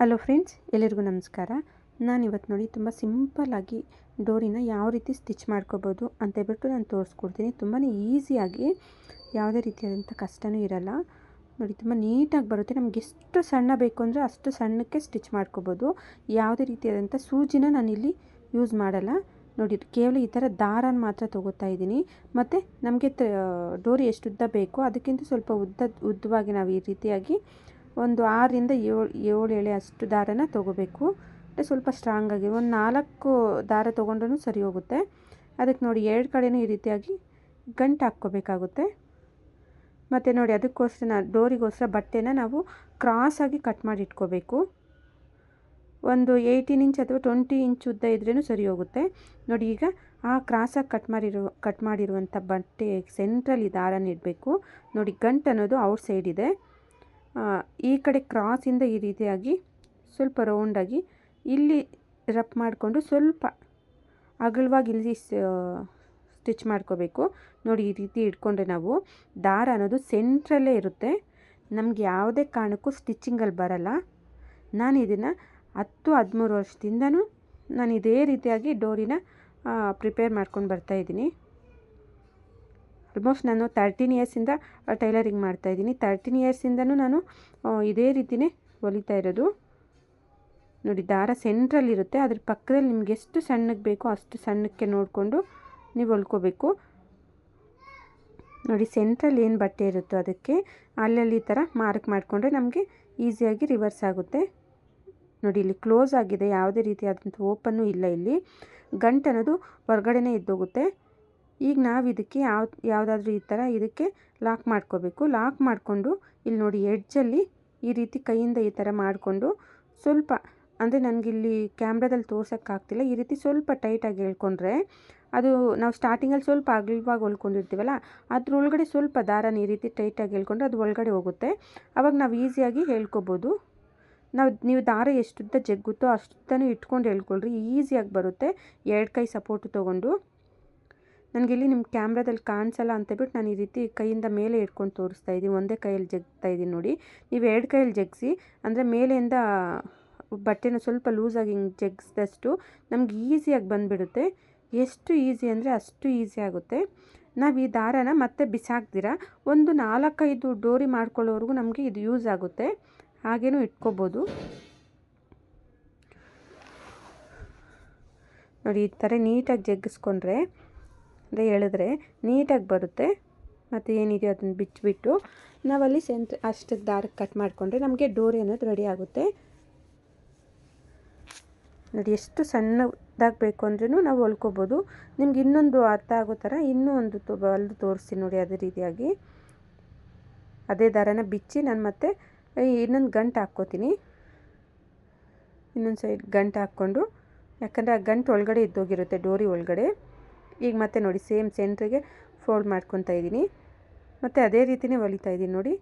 Hello friends ಎಲ್ಲರಿಗೂ ನಮಸ್ಕಾರ. ನಾನು ಇವತ್ತು ನೋಡಿ ತುಂಬ ಸಿಂಪಲ್ಲಾಗಿ ಡೋರಿನ ಯಾವ ರೀತಿ ಸ್ಟಿಚ್ ಮಾಡ್ಕೋಬೋದು ಅಂತ ಹೇಳ್ಬಿಟ್ಟು ನಾನು ತೋರಿಸ್ಕೊಡ್ತೀನಿ. ತುಂಬಾ ಈಸಿಯಾಗಿ ಯಾವುದೇ ರೀತಿಯಾದಂಥ ಕಷ್ಟವೂ ಇರಲ್ಲ. ನೋಡಿ, ತುಂಬ ನೀಟಾಗಿ ಬರುತ್ತೆ. ನಮ್ಗೆ ಎಷ್ಟು ಸಣ್ಣ ಬೇಕು ಅಂದರೆ ಅಷ್ಟು ಸಣ್ಣಕ್ಕೆ ಸ್ಟಿಚ್ ಮಾಡ್ಕೋಬೋದು. ಯಾವುದೇ ರೀತಿಯಾದಂಥ ಸೂಜಿನ ನಾನಿಲ್ಲಿ ಯೂಸ್ ಮಾಡಲ್ಲ. ನೋಡಿ, ಕೇವಲ ಈ ಥರ ದಾರನ ಮಾತ್ರ ತೊಗೋತಾ ಇದ್ದೀನಿ. ಮತ್ತು ನಮಗೆ ಡೋರಿ ಎಷ್ಟು ಉದ್ದ ಬೇಕೋ ಅದಕ್ಕಿಂತ ಸ್ವಲ್ಪ ಉದ್ದ ಉದ್ದವಾಗಿ ನಾವು ಈ ರೀತಿಯಾಗಿ ಒಂದು ಆರರಿಂದ ಏಳು ಏಳು ಎಳೆ ಅಷ್ಟು ದಾರನ ತೊಗೋಬೇಕು. ಮತ್ತು ಸ್ವಲ್ಪ ಸ್ಟ್ರಾಂಗ್ ಆಗಿ, ಒಂದು ನಾಲ್ಕು ದಾರ ತೊಗೊಂಡ್ರೂ ಸರಿ ಹೋಗುತ್ತೆ. ಅದಕ್ಕೆ ನೋಡಿ ಎರಡು ಕಡೆಯೂ ಈ ರೀತಿಯಾಗಿ ಗಂಟು ಹಾಕ್ಕೋಬೇಕಾಗುತ್ತೆ. ಮತ್ತು ನೋಡಿ ಅದಕ್ಕೋಸ್ಕರ ಡೋರಿಗೋಸ್ಕರ ಬಟ್ಟೆನ ನಾವು ಕ್ರಾಸಾಗಿ ಕಟ್ ಮಾಡಿ ಇಟ್ಕೋಬೇಕು. ಒಂದು ಏಯ್ಟೀನ್ ಇಂಚ್ ಅಥವಾ ಟ್ವೆಂಟಿ ಇಂಚ್ ಉದ್ದ ಇದ್ರೂ ಸರಿ ಹೋಗುತ್ತೆ. ನೋಡಿ ಈಗ ಆ ಕ್ರಾಸಾಗಿ ಕಟ್ ಮಾಡಿರೋ ಕಟ್ ಮಾಡಿರುವಂಥ ಬಟ್ಟೆ ಸೆಂಟ್ರಲ್ಲಿ ದಾರನ ಇಡಬೇಕು. ನೋಡಿ ಗಂಟು ಅನ್ನೋದು ಔಟ್ ಸೈಡ್ ಇದೆ. ಈ ಕಡೆ ಕ್ರಾಸಿಂದ ಈ ರೀತಿಯಾಗಿ ಸ್ವಲ್ಪ ರೌಂಡಾಗಿ ಇಲ್ಲಿ ರಪ್ ಮಾಡಿಕೊಂಡು ಸ್ವಲ್ಪ ಅಗಲವಾಗಿ ಇಲ್ಲಿ ಸ್ಟಿಚ್ ಮಾಡ್ಕೋಬೇಕು. ನೋಡಿ, ಈ ರೀತಿ ಇಟ್ಕೊಂಡ್ರೆ ನಾವು ದಾರ ಅನ್ನೋದು ಸೆಂಟ್ರಲ್ಲೇ ಇರುತ್ತೆ. ನಮಗೆ ಯಾವುದೇ ಕಾರಣಕ್ಕೂ ಸ್ಟಿಚ್ಚಿಂಗಲ್ಲಿ ಬರಲ್ಲ. ನಾನು ಇದನ್ನು ಹತ್ತು, ಹದಿಮೂರು ವರ್ಷದಿಂದನೂ ನಾನು ಇದೇ ರೀತಿಯಾಗಿ ಡೋರಿನ ಪ್ರಿಪೇರ್ ಮಾಡ್ಕೊಂಡು ಬರ್ತಾಯಿದ್ದೀನಿ ಆಲ್ಮೋಸ್ಟ್ ನಾನು ತರ್ಟೀನ್ ಇಯರ್ಸಿಂದ ಟೈಲರಿಂಗ್ ಮಾಡ್ತಾಯಿದ್ದೀನಿ ತರ್ಟೀನ್ ಇಯರ್ಸಿಂದನೂ ನಾನು ಇದೇ ರೀತಿಯೇ ಹೊಲಿತಾ ಇರೋದು. ನೋಡಿ, ದಾರ ಸೆಂಟ್ರಲ್ಲಿ ಇರುತ್ತೆ. ಅದ್ರ ಪಕ್ಕದಲ್ಲಿ ನಿಮ್ಗೆ ಎಷ್ಟು ಸಣ್ಣಕ್ಕೆ ಬೇಕೋ ಅಷ್ಟು ಸಣ್ಣಕ್ಕೆ ನೋಡಿಕೊಂಡು ನೀವು ಹೊಲ್ಕೋಬೇಕು. ನೋಡಿ ಸೆಂಟ್ರಲ್ಲಿ ಏನು ಬಟ್ಟೆ ಇರುತ್ತೋ ಅದಕ್ಕೆ ಅಲ್ಲಲ್ಲಿ ಈ ಥರ ಮಾರ್ಕ್ ಮಾಡಿಕೊಂಡ್ರೆ ನಮಗೆ ಈಸಿಯಾಗಿ ರಿವರ್ಸ್ ಆಗುತ್ತೆ. ನೋಡಿ, ಇಲ್ಲಿ ಕ್ಲೋಸ್ ಆಗಿದೆ. ಯಾವುದೇ ರೀತಿಯಾದಂಥ ಓಪನ್ನು ಇಲ್ಲ ಇಲ್ಲಿ. ಗಂಟು ಅನ್ನೋದು ಹೊರಗಡೆನೇ ಇದ್ದೋಗುತ್ತೆ ಈಗ ನಾವು ಇದಕ್ಕೆ ಯಾವ, ಯಾವುದಾದ್ರೂ ಈ ಥರ ಇದಕ್ಕೆ ಲಾಕ್ ಮಾಡ್ಕೋಬೇಕು. ಲಾಕ್ ಮಾಡಿಕೊಂಡು ಇಲ್ಲಿ ನೋಡಿ ಎಡ್ಜಲ್ಲಿ ಈ ರೀತಿ ಕೈಯಿಂದ ಈ ಥರ ಮಾಡಿಕೊಂಡು ಸ್ವಲ್ಪ, ಅಂದರೆ ನನಗಿಲ್ಲಿ ಕ್ಯಾಮ್ರಾದಲ್ಲಿ ತೋರ್ಸೋಕ್ಕಾಗ್ತಿಲ್ಲ ಈ ರೀತಿ ಸ್ವಲ್ಪ ಟೈಟಾಗಿ ಹೇಳ್ಕೊಂಡ್ರೆ ಅದು ನಾವು ಸ್ಟಾರ್ಟಿಂಗಲ್ಲಿ ಸ್ವಲ್ಪ ಅಗಲವಾಗಿ ಹೊಲ್ಕೊಂಡಿರ್ತೀವಲ್ಲ, ಅದ್ರೊಳಗಡೆ ಸ್ವಲ್ಪ ದಾರನ ಈ ರೀತಿ ಟೈಟಾಗಿ ಹೇಳ್ಕೊಂಡ್ರೆ ಅದು ಒಳಗಡೆ ಹೋಗುತ್ತೆ. ಆವಾಗ ನಾವು ಈಸಿಯಾಗಿ ಹೇಳ್ಕೊಬೋದು. ನಾವು, ನೀವು ದಾರ ಎಷ್ಟುದ್ದ ಜಗ್ಗುತ್ತೋ ಅಷ್ಟುದ್ದನೂ ಇಟ್ಕೊಂಡು ಹೇಳ್ಕೊಳ್ರಿ. ಈಸಿಯಾಗಿ ಬರುತ್ತೆ. ಎರಡು ಕೈ ಸಪೋರ್ಟ್ ತೊಗೊಂಡು. ನನಗಿಲ್ಲಿ ನಿಮ್ಮ ಕ್ಯಾಮ್ರಾದಲ್ಲಿ ಕಾಣಿಸಲ್ಲ ಅಂತೇಳ್ಬಿಟ್ಟು ನಾನು ಈ ರೀತಿ ಕೈಯಿಂದ ಮೇಲೆ ಇಟ್ಕೊಂಡು ತೋರಿಸ್ತಾ ಇದ್ದೀನಿ ಒಂದೇ ಕೈಯಲ್ಲಿ ಜಗ್ತಾ ಇದ್ದೀನಿ ನೋಡಿ. ನೀವು ಎರಡು ಕೈಯಲ್ಲಿ ಜಗ್ಸಿ, ಅಂದರೆ ಮೇಲೆಯಿಂದ ಬಟ್ಟೆನ ಸ್ವಲ್ಪ ಲೂಸಾಗಿ ಹಿಂಗೆ ಜಗ್ಸಿದಷ್ಟು ನಮ್ಗೆ ಈಸಿಯಾಗಿ ಬಂದುಬಿಡುತ್ತೆ. ಎಷ್ಟು ಈಸಿ ಅಂದರೆ ಅಷ್ಟು ಈಸಿ ಆಗುತ್ತೆ. ನಾವು ಈ ದಾರನ ಮತ್ತೆ ಬಿಸಾಕ್ದಿರ, ಒಂದು ನಾಲ್ಕೈದು ಡೋರಿ ಮಾಡ್ಕೊಳ್ಳೋವರೆಗೂ ನಮಗೆ ಇದು ಯೂಸ್ ಆಗುತ್ತೆ. ಹಾಗೇನೂ ಇಟ್ಕೋಬೋದು. ನೋಡಿ ಈ ಥರ ನೀಟಾಗಿ ಜಗ್ಗಿಸ್ಕೊಂಡ್ರೆ ಅಂದರೆ ಹೇಳಿದ್ರೆ ನೀಟಾಗಿ ಬರುತ್ತೆ. ಮತ್ತು ಏನಿದೆಯೋ ಅದನ್ನು ಬಿಚ್ಚಿಬಿಟ್ಟು ನಾವಲ್ಲಿ ಸೆಂಟ್ರ್ ಅಷ್ಟು ದಾರಕ್ಕೆ ಕಟ್ ಮಾಡಿಕೊಂಡ್ರೆ ನಮಗೆ ಡೋರಿ ಅನ್ನೋದು ರೆಡಿ ಆಗುತ್ತೆ. ನೋಡಿ, ಎಷ್ಟು ಸಣ್ಣದಾಗಿ ಬೇಕು ಅಂದ್ರೂ ನಾವು ಹೊಲ್ಕೋಬೋದು. ನಿಮ್ಗೆ ಇನ್ನೊಂದು ಅರ್ಥ ಆಗೋ ಥರ ಇನ್ನೂ ಒಂದು ತೊ ತೋರಿಸ್ತೀನಿ ನೋಡಿ ಅದೇ ರೀತಿಯಾಗಿ. ಅದೇ ದಾರನ ಬಿಚ್ಚಿ ನಾನು ಮತ್ತೆ ಇನ್ನೊಂದು ಗಂಟು ಹಾಕ್ಕೋತೀನಿ. ಇನ್ನೊಂದು ಸೈಡ್ ಗಂಟು ಹಾಕ್ಕೊಂಡು, ಯಾಕಂದರೆ ಆ ಗಂಟು ಒಳಗಡೆ ಇದ್ದೋಗಿರುತ್ತೆ, ಡೋರಿ ಒಳಗಡೆ. ಈಗ ಮತ್ತೆ ನೋಡಿ ಸೇಮ್ ಸೆಂಟ್ರಿಗೆ ಫೋಲ್ಡ್ ಮಾಡ್ಕೊತಾ ಇದ್ದೀನಿ. ಮತ್ತು ಅದೇ ರೀತಿಯೇ ಹೊಲಿತಾ ಇದ್ದೀನಿ ನೋಡಿ.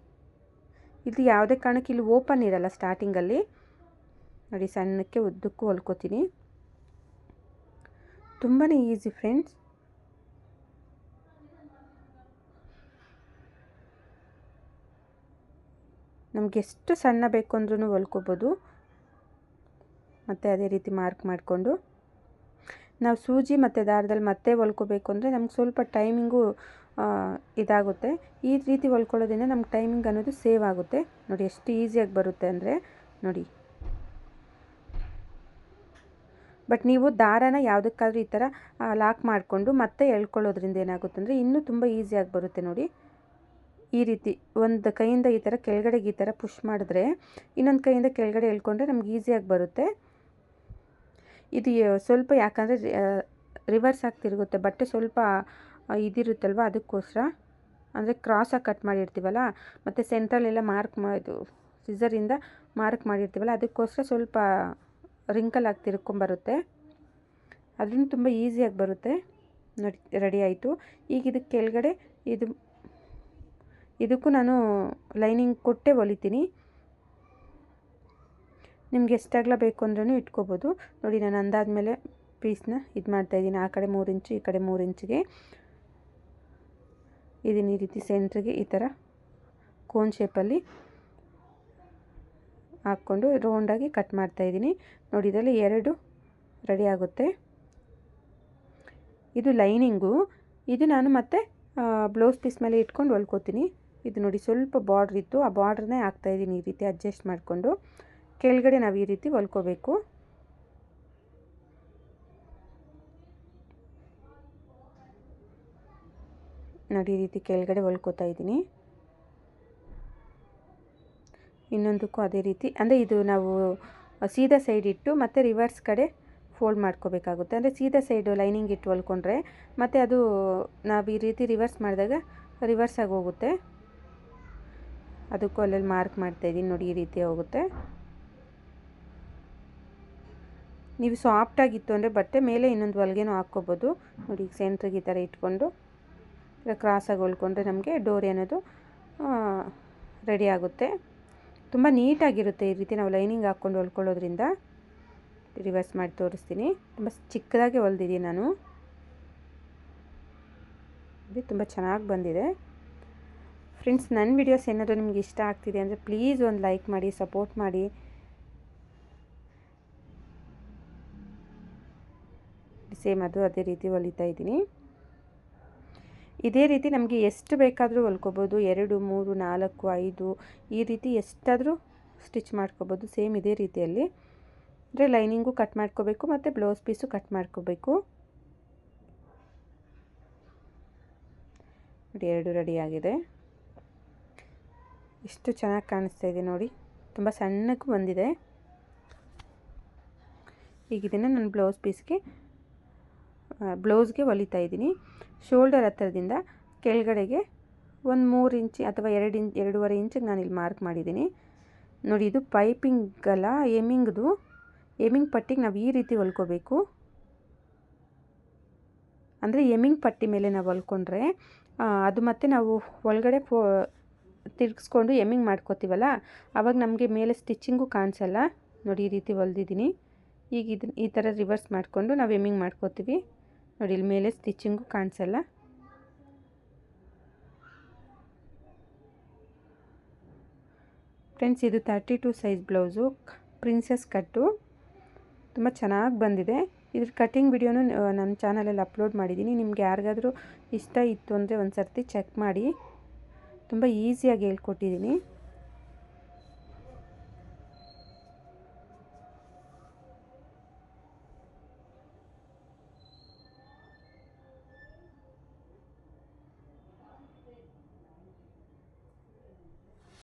ಇದು ಯಾವುದೇ ಕಾರಣಕ್ಕೆ ಇಲ್ಲಿ ಓಪನ್ ಇರಲ್ಲ ಸ್ಟಾರ್ಟಿಂಗಲ್ಲಿ. ನೋಡಿ ಸಣ್ಣಕ್ಕೆ ಉದ್ದಕ್ಕೂ ಹೊಲ್ಕೋತೀನಿ. ತುಂಬಾ ಈಸಿ ಫ್ರೆಂಡ್ಸ್. ನಮ್ಗೆ ಎಷ್ಟು ಸಣ್ಣ ಬೇಕು ಅಂದ್ರೂ ಹೊಲ್ಕೋಬೋದು. ಮತ್ತು ಅದೇ ರೀತಿ ಮಾರ್ಕ್ ಮಾಡಿಕೊಂಡು. ನಾವು ಸೂಜಿ ಮತ್ತು ದಾರದಲ್ಲಿ ಮತ್ತೆ ಹೊಲ್ಕೋಬೇಕು ಅಂದರೆ ನಮ್ಗೆ ಸ್ವಲ್ಪ ಟೈಮಿಂಗು ಇದಾಗುತ್ತೆ. ಈ ರೀತಿ ಹೊಲ್ಕೊಳ್ಳೋದ್ರಿಂದ ನಮ್ಗೆ ಟೈಮಿಂಗ್ ಅನ್ನೋದು ಸೇವ್ ಆಗುತ್ತೆ. ನೋಡಿ ಎಷ್ಟು ಈಸಿಯಾಗಿ ಬರುತ್ತೆ ಅಂದರೆ ನೋಡಿ. ಬಟ್ ನೀವು ದಾರನ ಯಾವುದಕ್ಕಾದ್ರೂ ಈ ಥರ ಲಾಕ್ ಮಾಡಿಕೊಂಡು ಮತ್ತೆ ಎಳ್ಕೊಳ್ಳೋದ್ರಿಂದ ಏನಾಗುತ್ತೆ ಅಂದರೆ ಇನ್ನೂ ತುಂಬ ಈಸಿಯಾಗಿ ಬರುತ್ತೆ ನೋಡಿ. ಈ ರೀತಿ ಒಂದು ಕೈಯಿಂದ ಈ ಥರ ಕೆಳಗಡೆಗೆ ಈ ಥರ ಪುಷ್ ಮಾಡಿದ್ರೆ ಇನ್ನೊಂದು ಕೈಯಿಂದ ಕೆಳಗಡೆ ಎಳ್ಕೊಂಡ್ರೆ ನಮ್ಗೆ ಈಸಿಯಾಗಿ ಬರುತ್ತೆ. ಇದು ಸ್ವಲ್ಪ ಯಾಕಂದರೆ ರಿವರ್ಸ್ ಆಗಿ ತಿರುಗುತ್ತೆ. ಬಟ್ಟೆ ಸ್ವಲ್ಪ ಇದಿರುತ್ತಲ್ವ ಅದಕ್ಕೋಸ್ಕರ? ಅಂದರೆ ಕ್ರಾಸಾಗಿ ಕಟ್ ಮಾಡಿರ್ತೀವಲ್ಲ? ಮತ್ತು ಸೆಂಟ್ರಲ್ಲೆಲ್ಲ ಮಾರ್ಕ್ ಮಾ, ಇದು ಸಿಸರಿಂದ ಮಾರ್ಕ್ ಮಾಡಿರ್ತೀವಲ್ಲ? ಅದಕ್ಕೋಸ್ಕರ ಸ್ವಲ್ಪ ರಿಂಕಲ್ ಆಗಿ ತಿರ್ಕೊಂಬರುತ್ತೆ ಅದರಿಂದ ತುಂಬ ಈಸಿಯಾಗಿ ಬರುತ್ತೆ. ನೋಡಿ ರೆಡಿ ಆಯಿತು. ಈಗ ಇದಕ್ಕೆ ಕೆಳಗಡೆ ಇದು, ಇದಕ್ಕೂ ನಾನು ಲೈನಿಂಗ್ ಕೊಟ್ಟೆ ಹೊಲಿತೀನಿ. ನಿಮ್ಗೆ ಎಷ್ಟಾಗಲ ಬೇಕು ಅಂದ್ರೂ ಇಟ್ಕೋಬೋದು. ನೋಡಿ, ನಾನು ಅಂದಾದಮೇಲೆ ಪೀಸ್ನ ಇದು ಮಾಡ್ತಾಯಿದ್ದೀನಿ ಆ ಕಡೆ ಮೂರು ಇಂಚು ಈ ಕಡೆ ಮೂರು ಇಂಚಿಗೆ ಇದನ್ನು ಈ ರೀತಿ ಸೆಂಟ್ರಿಗೆ ಈ ಥರ ಕೋನ್ ಶೇಪಲ್ಲಿ ಹಾಕ್ಕೊಂಡು ರೌಂಡಾಗಿ ಕಟ್ ಮಾಡ್ತಾಯಿದ್ದೀನಿ ನೋಡಿ, ಇದರಲ್ಲಿ ಎರಡು ರೆಡಿ ಆಗುತ್ತೆ. ಇದು ಲೈನಿಂಗು ಇದು ನಾನು ಮತ್ತೆ ಬ್ಲೌಸ್ ಪೀಸ್ ಮೇಲೆ ಇಟ್ಕೊಂಡು ಹೊಲ್ಕೋತೀನಿ. ಇದು ನೋಡಿ, ಸ್ವಲ್ಪ ಬಾರ್ಡ್ರ್ ಇತ್ತು. ಆ ಬಾರ್ಡ್ರನ್ನೇ ಹಾಕ್ತಾಯಿದ್ದೀನಿ ಈ ರೀತಿ ಅಡ್ಜಸ್ಟ್ ಮಾಡಿಕೊಂಡು. ಕೆಳಗಡೆ ನಾವು ಈ ರೀತಿ ಹೊಲ್ಕೋಬೇಕು. ನೋಡಿ ಈ ರೀತಿ ಕೆಳಗಡೆ ಹೊಲ್ಕೋತಾ ಇದ್ದೀನಿ. ಇನ್ನೊಂದಕ್ಕೂ ಅದೇ ರೀತಿ, ಅಂದರೆ ಇದು ನಾವು ಸೀದಾ ಸೈಡ್ ಇಟ್ಟು ಮತ್ತು ರಿವರ್ಸ್ ಕಡೆ ಫೋಲ್ಡ್ ಮಾಡ್ಕೋಬೇಕಾಗುತ್ತೆ. ಅಂದರೆ ಸೀದಾ ಸೈಡು ಲೈನಿಂಗ್ ಇಟ್ಟು ಹೊಲ್ಕೊಂಡ್ರೆ ಮತ್ತು ಅದು ನಾವು ಈ ರೀತಿ ರಿವರ್ಸ್ ಮಾಡಿದಾಗ ರಿವರ್ಸ್ ಆಗಿ ಹೋಗುತ್ತೆ. ಅದಕ್ಕೂ ಅಲ್ಲಲ್ಲಿ ಮಾರ್ಕ್ ಮಾಡ್ತಾಯಿದ್ದೀನಿ ನೋಡಿ ಈ ರೀತಿ ಹೋಗುತ್ತೆ. ನೀವು ಸಾಫ್ಟಾಗಿತ್ತು ಅಂದರೆ ಬಟ್ಟೆ ಮೇಲೆ ಇನ್ನೊಂದು ಹೊಲಿಗೆನೂ ಹಾಕ್ಕೋಬೋದು. ನೋಡಿ, ಈಗ ಸೆಂಟ್ರಿಗೆ ಈ ಥರ ಇಟ್ಕೊಂಡು ಕ್ರಾಸಾಗಿ ಹೊಲ್ಕೊಂಡ್ರೆ ನಮಗೆ ಡೋರಿ ಅನ್ನೋದು ರೆಡಿ ಆಗುತ್ತೆ. ತುಂಬ ನೀಟಾಗಿರುತ್ತೆ ಈ ರೀತಿ ನಾವು ಲೈನಿಂಗ್ ಹಾಕ್ಕೊಂಡು ಹೊಲ್ಕೊಳ್ಳೋದ್ರಿಂದ. ರಿವರ್ಸ್ ಮಾಡಿ ತೋರಿಸ್ತೀನಿ. ತುಂಬ ಚಿಕ್ಕದಾಗಿ ಹೊಲ್ದಿದ್ದೀನಿ ನಾನು. ಇದು ತುಂಬ ಚೆನ್ನಾಗಿ ಬಂದಿದೆ. ಫ್ರೆಂಡ್ಸ್ ನನ್ನ ವಿಡಿಯೋಸ್ ಏನಾದರೂ ನಿಮ್ಗೆ ಇಷ್ಟ ಆಗ್ತಿದೆ ಅಂದರೆ ಪ್ಲೀಸ್ ಒಂದು ಲೈಕ್ ಮಾಡಿ ಸಪೋರ್ಟ್ ಮಾಡಿ. ಸೇಮ್ ಅದು ಅದೇ ರೀತಿ ಹೊಲಿತಾ ಇದ್ದೀನಿ. ಇದೇ ರೀತಿ ನಮಗೆ ಎಷ್ಟು ಬೇಕಾದರೂ ಹೊಲ್ಕೋಬೋದು. ಎರಡು, ಮೂರು, ನಾಲ್ಕು, ಐದು ಈ ರೀತಿ ಎಷ್ಟಾದರೂ ಸ್ಟಿಚ್ ಮಾಡ್ಕೋಬೋದು. ಸೇಮ್ ಇದೇ ರೀತಿಯಲ್ಲಿ. ಅಂದರೆ ಲೈನಿಂಗು ಕಟ್ ಮಾಡ್ಕೋಬೇಕು ಮತ್ತು ಬ್ಲೌಸ್ ಪೀಸು ಕಟ್ ಮಾಡ್ಕೋಬೇಕು. ನೋಡಿ ಎರಡು ರೆಡಿಯಾಗಿದೆ ಎಷ್ಟು ಚೆನ್ನಾಗಿ ಕಾಣಿಸ್ತಾ ಇದೆ ನೋಡಿ. ತುಂಬ ಸಣ್ಣಕ್ಕೂ ಬಂದಿದೆ. ಈಗ ಇದನ್ನು ನಾನು ಬ್ಲೌಸ್ ಪೀಸ್ಗೆ ಬ್ಲೌಸ್ಗೆ ಹೊಲಿತಾ ಇದ್ದೀನಿ. ಶೋಲ್ಡರ್ ಹತ್ತಿರದಿಂದ ಕೆಳಗಡೆಗೆ ಒಂದು ಮೂರು ಇಂಚಿ ಅಥವಾ ಎರಡು ಇಂಚ್, ಎರಡೂವರೆ ಇಂಚಿಗೆ ನಾನು ಇಲ್ಲಿ ಮಾರ್ಕ್ ಮಾಡಿದ್ದೀನಿ. ನೋಡಿ, ಇದು ಪೈಪಿಂಗಲ್ಲ ಎಮಿಂಗ್ದು ಎಮಿಂಗ್ ಪಟ್ಟಿಗೆ ನಾವು ಈ ರೀತಿ ಹೊಲ್ಕೋಬೇಕು. ಅಂದರೆ ಎಮಿಂಗ್ ಪಟ್ಟಿ ಮೇಲೆ ನಾವು ಹೊಲ್ಕೊಂಡ್ರೆ ಅದು ಮತ್ತೆ ನಾವು ಒಳಗಡೆ ಫೋ, ತಿರ್ಗಿಸ್ಕೊಂಡು ಎಮ್ಮಿಂಗ್ ಮಾಡ್ಕೋತೀವಲ್ಲ ಆವಾಗ ನಮಗೆ ಮೇಲೆ ಸ್ಟಿಚ್ಚಿಂಗು ಕಾಣಿಸಲ್ಲ. ನೋಡಿ, ಈ ರೀತಿ ಹೊಲ್ದಿದ್ದೀನಿ. ಈಗ ಇದನ್ನ ಈ ಥರ ರಿವರ್ಸ್ ಮಾಡಿಕೊಂಡು ನಾವು ಎಮ್ಮಿಂಗ್ ಮಾಡ್ಕೋತೀವಿ. ನೋಡಿ, ಇಲ್ಲಿ ಮೇಲೆ ಸ್ಟಿಚಿಂಗು ಕಾಣಿಸಲ್ಲ? ಫ್ರೆಂಡ್ಸ್ ಇದು thirty two size blouse princess cut ತುಂಬ ಚೆನ್ನಾಗಿ ಬಂದಿದೆ. ಇದ್ರ ಕಟ್ಟಿಂಗ್ ವಿಡಿಯೋನು ನನ್ನ ಚಾನಲಲ್ಲಿ ಅಪ್ಲೋಡ್ ಮಾಡಿದ್ದೀನಿ ನಿಮ್ಗೆ ಯಾರಿಗಾದರೂ ಇಷ್ಟ ಇತ್ತು ಅಂದರೆ ಒಂದು ಸರ್ತಿ ಚೆಕ್ ಮಾಡಿ. ತುಂಬ ಈಸಿಯಾಗಿ ಹೇಳ್ಕೊಟ್ಟಿದ್ದೀನಿ